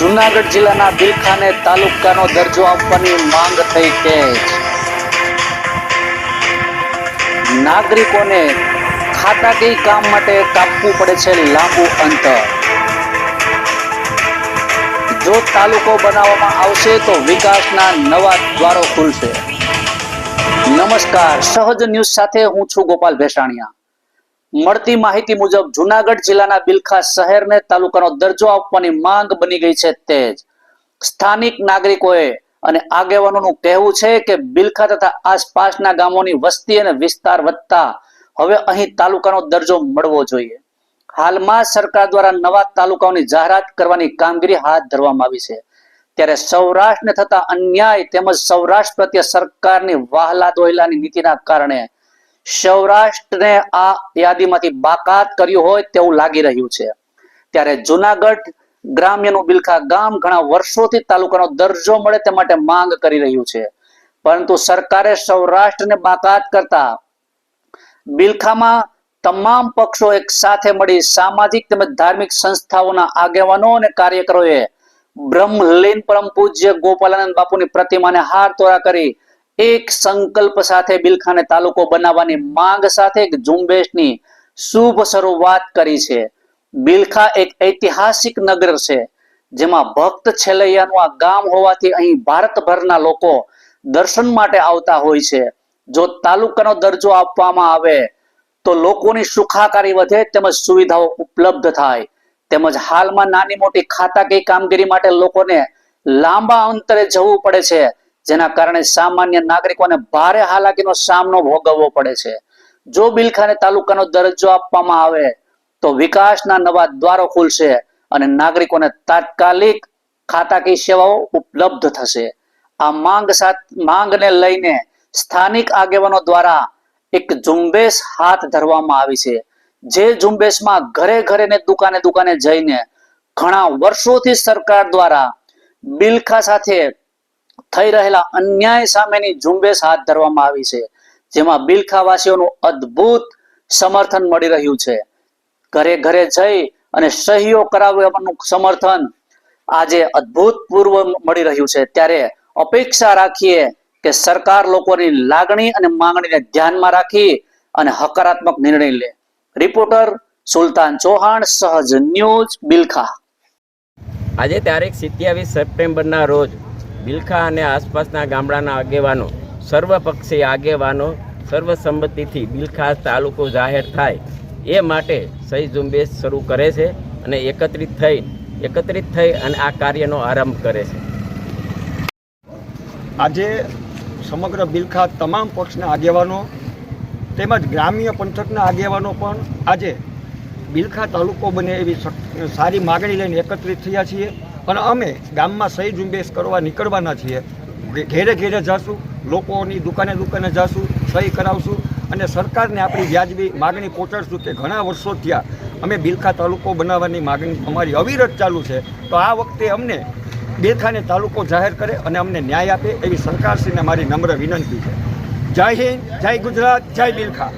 જુનાગઢ જિલ્લાના બિલખાને તાલુકાનો દરજ્જો આપવાની માંગ થઈ કે નાગરિકોને ખાતાકીય કામ માટે કાપવું પડે છે લાંબુ અંતર. જો તાલુકો બનાવવામાં આવશે તો વિકાસના નવા દ્વારો ખુલશે. નમસ્કાર, સહજ ન્યૂઝ સાથે હું છું ગોપાલ ભેસાણિયા. મળતી માહિતી મુજબ જુનાગઢ જિલ્લાના બિલખા શહેરને તાલુકાનો દરજ્જો આપવાની માંગ બની ગઈ છે તેજ. સ્થાનિક નાગરિકોએ અને આગેવાનોનું કહેવું છે કે બિલખા તથા આસપાસના ગામોની વસ્તી અને વિસ્તાર વધતા હવે અહીં તાલુકાનો દરજ્જો મળવો જોઈએ. હાલમાં સરકાર દ્વારા નવા તાલુકાઓની જાહેરાત કરવાની કામગીરી હાથ ધરવામાં આવી છે. ત્યારે સૌરાષ્ટ્રને થતા અન્યાય તેમજ સૌરાષ્ટ્ર પ્રત્યે સરકારની વાહલા દોહલાની નીતિના કારણે સૌરાષ્ટ્રને આ યાદીમાંથી બાકાત કર્યું હોય તેવું લાગી રહ્યું છે. ત્યારે જુનાગઢ ગ્રામ્યનું બિલખા ગામ ઘણા વર્ષોથી તાલુકાનો દરજ્જો મળે તે માટે માંગ કરી રહ્યું છે. પરંતુ સરકારે સૌરાષ્ટ્રને બાકાત કરતા બિલખામાં તમામ પક્ષો એક સાથે મળી સામાજિક તેમજ ધાર્મિક સંસ્થાઓના આગેવાનો અને કાર્યકરોએ બ્રહ્મલીન પરમ પૂજ્ય ગોપાલાનંદ બાપુની પ્રતિમાને હાર તોરા કરી એક સંકલ્પ સાથે બિલખાને તાલુકો બનાવવાની માંગ સાથે એક ઝુંબેશની શુભ શરૂઆત કરી છે. બિલખા એક ઐતિહાસિક નગર છે, જેમાં ભક્ત છેલૈયાનું આ ગામ હોવાથી અહીં ભારતભરના લોકો દર્શન માટે આવતા હોય છે. જો તાલુકાનો દરજ્જો આપવામાં આવે, તો લોકોની સુખાકારી વધે તેમજ સુવિધાઓ ઉપલબ્ધ થાય. તેમજ હાલમાં નાની મોટી ખાતાકીય કામગીરી માટે લોકોને લાંબા અંતરે જવું પડે છે. જેના કારણે સામાન્ય નાગરિકોને ભારે હાલાકીનો સામનો ભોગવવો પડે છે. જો બિલખાને તાલુકાનો દરજ્જો આપવામાં આવે, તો વિકાસના નવા દ્વારો ખુલશે અને નાગરિકોને તાત્કાલિક ખાતાકીય સેવાઓ ઉપલબ્ધ થશે. આ માંગ સાથ, માંગને લઈને સ્થાનિક આગેવાનો દ્વારા એક ઝુંબેશ હાથ ધરવામાં આવી છે. જે ઝુંબેશમાં ઘરે ઘરે ને દુકાને દુકાને જઈને ઘણા વર્ષોથી સરકાર દ્વારા બિલખા સાથે થઈ રહેલા અન્યાય સામેની ઝુંબેશ હાથ ધરવામાં આવી છે. જેમાં બિલખાવાસીઓનું અદ્ભુત સમર્થન મળી રહ્યું છે. ઘરે ઘરે જઈ અને સહીઓ કરાવવાનું સમર્થન આજે અદ્ભુતપૂર્વ મળી રહ્યું છે. ત્યારે અપેક્ષા રાખીએ કે સરકાર લોકોની લાગણી અને માંગણીને ધ્યાનમાં રાખી અને હકારાત્મક નિર્ણય લે. રિપોર્ટર સુલતાન ચૌહાણ, સહજ ન્યૂઝ, બિલખા. આજે તારીખ સિત્યાવીસ સપ્ટેમ્બરના રોજ બિલખા અને આસપાસના ગામડાના આગેવાનો સર્વપક્ષીય આગેવાનો સર્વસંમતિથી બિલખા તાલુકો જાહેર થાય એ માટે સહી ઝુંબેશ શરૂ કરે છે અને એકત્રિત થઈ એકત્રિત થઈ અને આ કાર્યનો આરંભ કરે છે. આજે સમગ્ર બિલખા તમામ પક્ષના આગેવાનો તેમજ ગ્રામ્ય પંથકના આગેવાનો પણ આજે બિલખા તાલુકો બને એવી સારી માગણી લઈને એકત્રિત થયા છીએ. અને અમે ગામમાં સહી ઝુંબેશ કરવા નીકળવાના છીએ. ઘેરે ઘેરે જાશું, લોકોની દુકાને દુકાને જાશું, સહી કરાવશું અને સરકારને આપણી વ્યાજબી માગણી પહોંચાડશું કે ઘણા વર્ષો થયા અમે બિલખા તાલુકો બનાવવાની માગણી, અમારી અવિરત ચાલુ છે. તો આ વખતે અમને બિલખાને તાલુકો જાહેર કરે અને અમને ન્યાય આપે એવી સરકારશ્રીને મારી નમ્ર વિનંતી છે. જય હિન્દ, જય ગુજરાત, જય બિલખા.